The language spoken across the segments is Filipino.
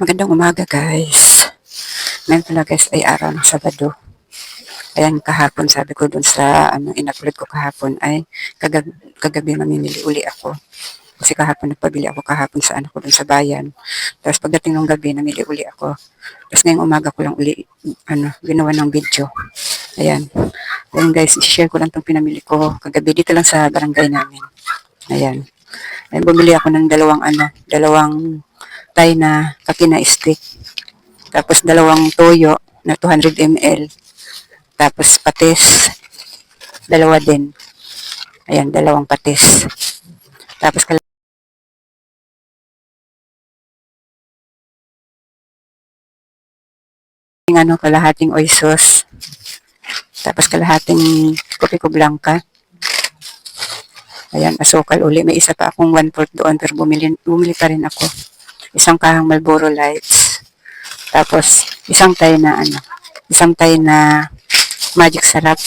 Magandang umaga guys. Ngayon pala guys ay araw ng Sabado. Ayan kahapon sabi ko dun sa ano, in-upload ko kahapon ay kagab kagabi mamimili uli ako. Kasi kahapon nagpabili ako kahapon sa anak ko dun sa bayan. Tapos pagdating ng gabi namili uli ako. Tapos ngayong umaga ko lang uli ano, ginawa ng video. Ayan. Ayan guys, i-share ko lang itong pinamili ko kagabi dito lang sa barangay namin. Ayan. Ayan, bumili ako ng dalawang ano, dalawang tay na kakina stick. Tapos dalawang toyo na 200 ml. Tapos patis, dalawa din. Ayan, dalawang patis. Tapos kal- ano, kalahating oy sauce. Tapos kalahating kopi ko blanca. Ayan, asukal uli. May isa pa akong one fourth doon pero bumili, bumili pa rin ako. Isang kahang Marlboro Lights. Tapos, isang tay na ano, isang tay na magic sarap.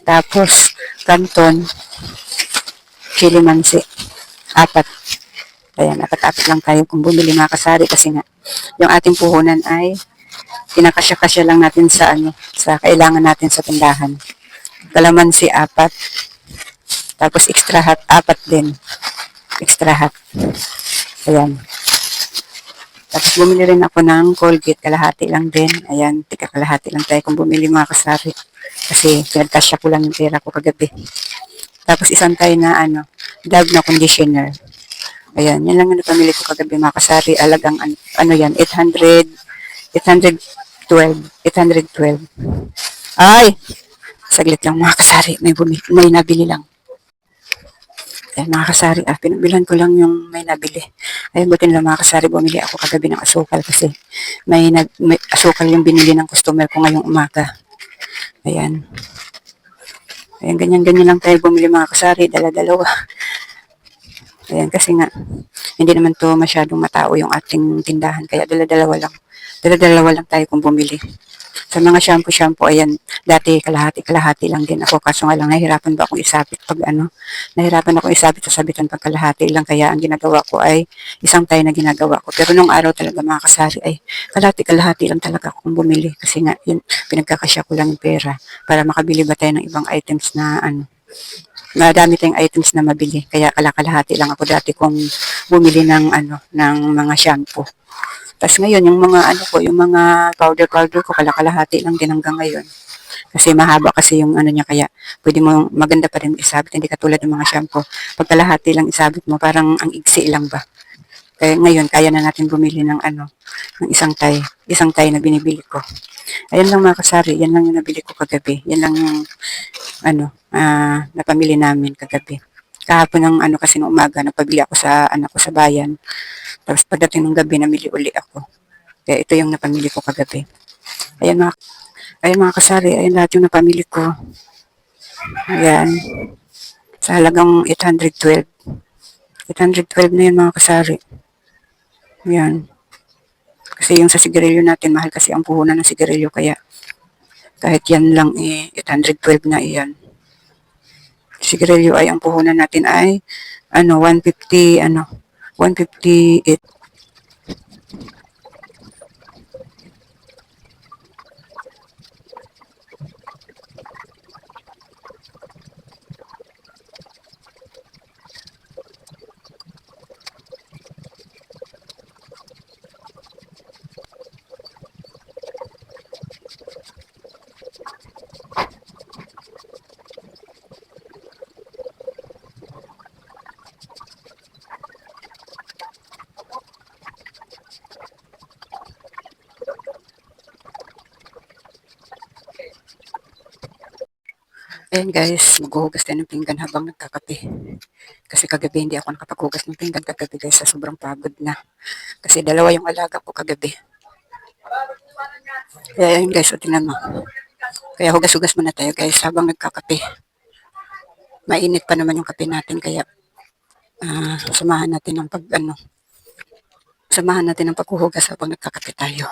Tapos, kanton, chili. Apat. Ayan, apat-apat lang tayo kung bumili mga kasari kasi nga, yung ating puhunan ay kinakasya-kasya lang natin sa ano, sa kailangan natin sa tindahan. Kalamansi, apat. Tapos extra hot, apat din. Extra hot. Ayan. Tapos bumili rin ako ng Colgate, kalahati lang din. Ayan, tika kalahati lang tayo kung bumili mga kasari. Kasi pinagkasya ko lang yung pera ko kagabi. Tapos isang tayo na ano, Dove na conditioner. Ayan, yan lang yung napamili ko kagabi mga kasari. Alagang ano, ano yan, 800, 812, 812. Ay! Saglit lang mga kasari, may, bumi, may nabili lang. Ayan, mga kasari, ah, pinabilan ko lang yung may nabili. Ayun, buti nila mga kasari, bumili ako kagabi ng asukal kasi may, nag, may asukal yung binili ng customer ko ngayong umaga. Ayan. Ayan, ganyan-ganyan lang tayo bumili mga kasari, dala-dalawa. Ayan, kasi nga, hindi naman to masyadong matao yung ating tindahan, kaya dala-dalawa lang. Dala-dalawa lang tayo kung bumili. Sa mga shampoo-shampoo, ayan, dati kalahati-kalahati lang din ako. Kaso nga lang, nahihirapan ba akong isabit pag ano, nahihirapan ako isabit sa sabitan pag kalahati lang. Kaya ang ginagawa ko ay isang tayo na ginagawa ko. Pero nung araw talaga mga kasari ay kalahati-kalahati lang talaga akong bumili. Kasi nga, yun, pinagkakasya ko lang pera para makabili ba tayo ng ibang items na ano, madami tayong items na mabili. Kaya kalakalahati lang ako dati kung bumili ng ano, ng mga shampoo. Tapos ngayon, yung mga ano ko, yung mga powder-powder ko, kalakalahati lang din hanggang ngayon. Kasi mahaba kasi yung ano niya, kaya pwede mo, maganda pa rin isabit, hindi katulad ng mga shampoo. Pag kalahati lang isabit mo, parang ang igsi lang ba. Kaya ngayon, kaya na natin bumili ng ano, ng isang tay, isang tay na binibili ko. Ayan lang mga kasari, yan lang yung nabili ko kagabi. Yan lang yung, ano, ah, napamili namin kagabi. Kahapon ng ano kasi nung umaga, napabili ako sa anak ko sa bayan. Tapos pagdating ng gabi, namili uli ako. Kaya ito yung napamili ko kagabi. Ayan mga, ayan mga kasari, ayan lahat yung napamili ko. Ayan. Sa halagang 812. 812 na yun mga kasari. Ayan. Kasi yung sa sigarilyo natin, mahal kasi ang puhunan ng sigarilyo. Kaya kahit yan lang eh, 812 na iyan. Sigarilyo ay ang puhunan natin ay ano, 150, ano, 158. Ayan guys, maghuhugas tayo ng pinggan habang nagkakape. Kasi kagabi hindi ako nakapaghugas ng pinggan kagabi guys sa sobrang pagod na. Kasi dalawa yung alaga ko kagabi. Kaya guys, o tingnan mo. Kaya hugas-hugas muna tayo guys habang nagkakape. Mainit pa naman yung kape natin kaya ah, samahan natin ng pag ano, samahan natin ng paghuhugas habang nagkakape tayo.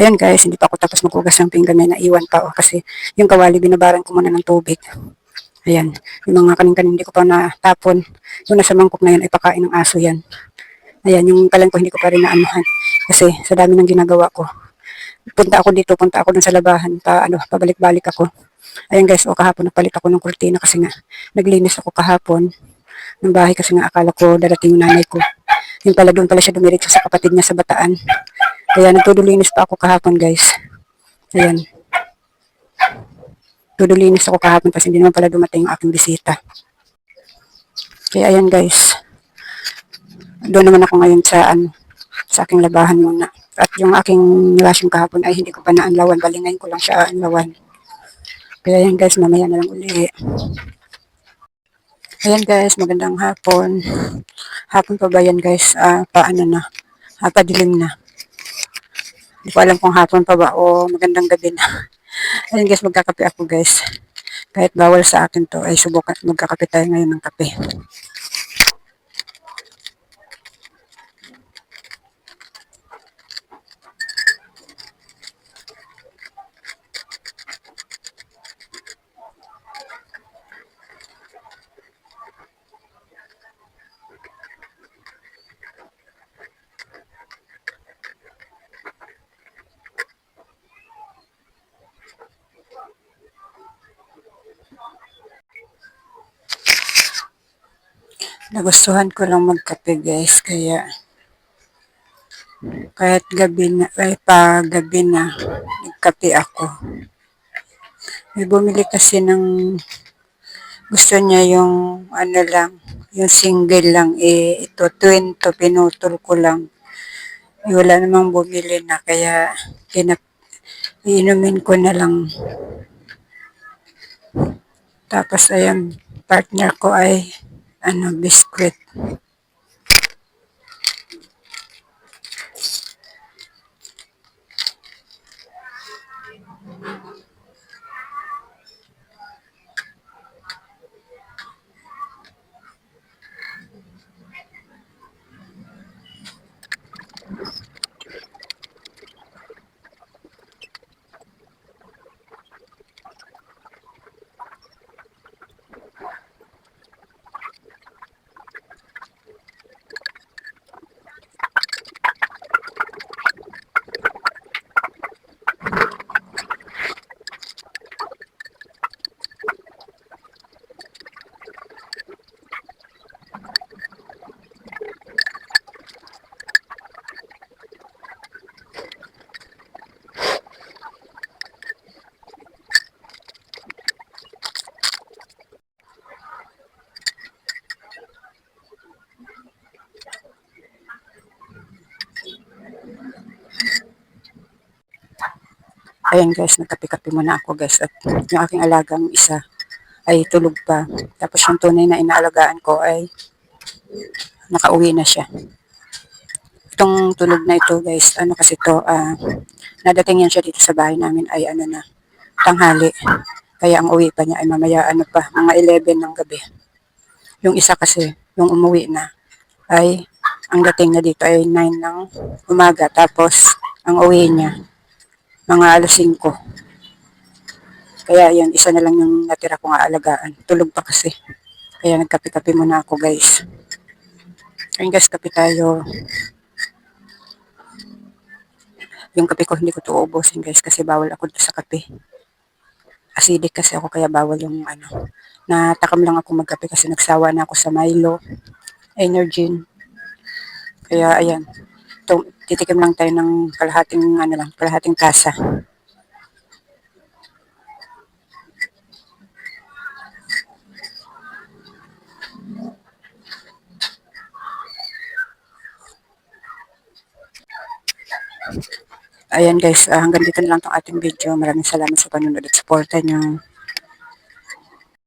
Ayan guys, hindi pa ako tapos maghugas ng pinggan may naiwan pa oh, kasi yung kawali binabaran ko muna ng tubig. Ayan, yung mga kanin-kanin hindi ko pa natapon. Yung nasa mangkok na yan ay pakain ng aso yan. Ayan, yung kalan ko hindi ko pa rin naanuhan kasi sa dami ng ginagawa ko. Punta ako dito, punta ako dun sa labahan, pa, ano, pabalik-balik ako. Ayan guys, o kahapon napalit ako ng kurtina kasi nga naglinis ako kahapon ng bahay kasi nga akala ko darating yung nanay ko. Yung pala doon pala siya dumiretso sa kapatid niya sa Bataan. Kaya nagtudulinis pa ako kahapon guys. Ayan. Tudulinis ako kahapon kasi hindi naman pala dumating yung aking bisita. Kaya ayan guys. Doon naman ako ngayon sa ano, sa aking labahan muna. At yung aking nilasyong kahapon ay hindi ko pa naanlawan. Balingayin ko lang siya anlawan. Kaya yan guys, mamaya na lang uli. Ayan guys, magandang hapon. Hapon pa ba yan guys? Ah, paano na? Ah, padilim na. Hindi ko alam kung hapon pa ba o magandang gabi na. Ayan guys, magkakape ako guys. Kahit bawal sa akin to, ay subukan magkakape tayo ngayon ng kape. Nagustuhan ko lang magkape guys, kaya kahit gabi na, kahit pa na, nagkape ako. May bumili kasi ng gusto niya yung ano lang, yung single lang, eh, ito, twento, pinutol ko lang. Eh, wala namang bumili na, kaya kinap, iinumin ko na lang. Tapos, ayan, partner ko ay, ano, biskwit. Ayan guys, nagkape-kape muna ako guys. At yung aking alagang isa ay tulog pa. Tapos yung tunay na inaalagaan ko ay nakauwi na siya. Itong tulog na ito guys, ano kasi to, ah, nadating yan siya dito sa bahay namin ay ano na, tanghali. Kaya ang uwi pa niya ay mamaya ano pa, mga 11 ng gabi. Yung isa kasi, yung umuwi na, ay ang dating na dito ay 9 ng umaga. Tapos, ang uwi niya, mga alas 5. Kaya yan, isa na lang yung natira kong aalagaan. Tulog pa kasi. Kaya nagkape-kape muna ako guys. Ayun guys, kape tayo. Yung kape ko hindi ko to guys kasi bawal ako sa kape. Acidic kasi ako kaya bawal yung ano. Natakam lang ako magkape kasi nagsawa na ako sa Milo. Energy. Kaya ayan. Titikim lang tayo ng kalahating ano lang, kalahating tasa. Ayan guys, ah, hanggang dito na lang tong ating video. Maraming salamat sa panunod at suporta nyo.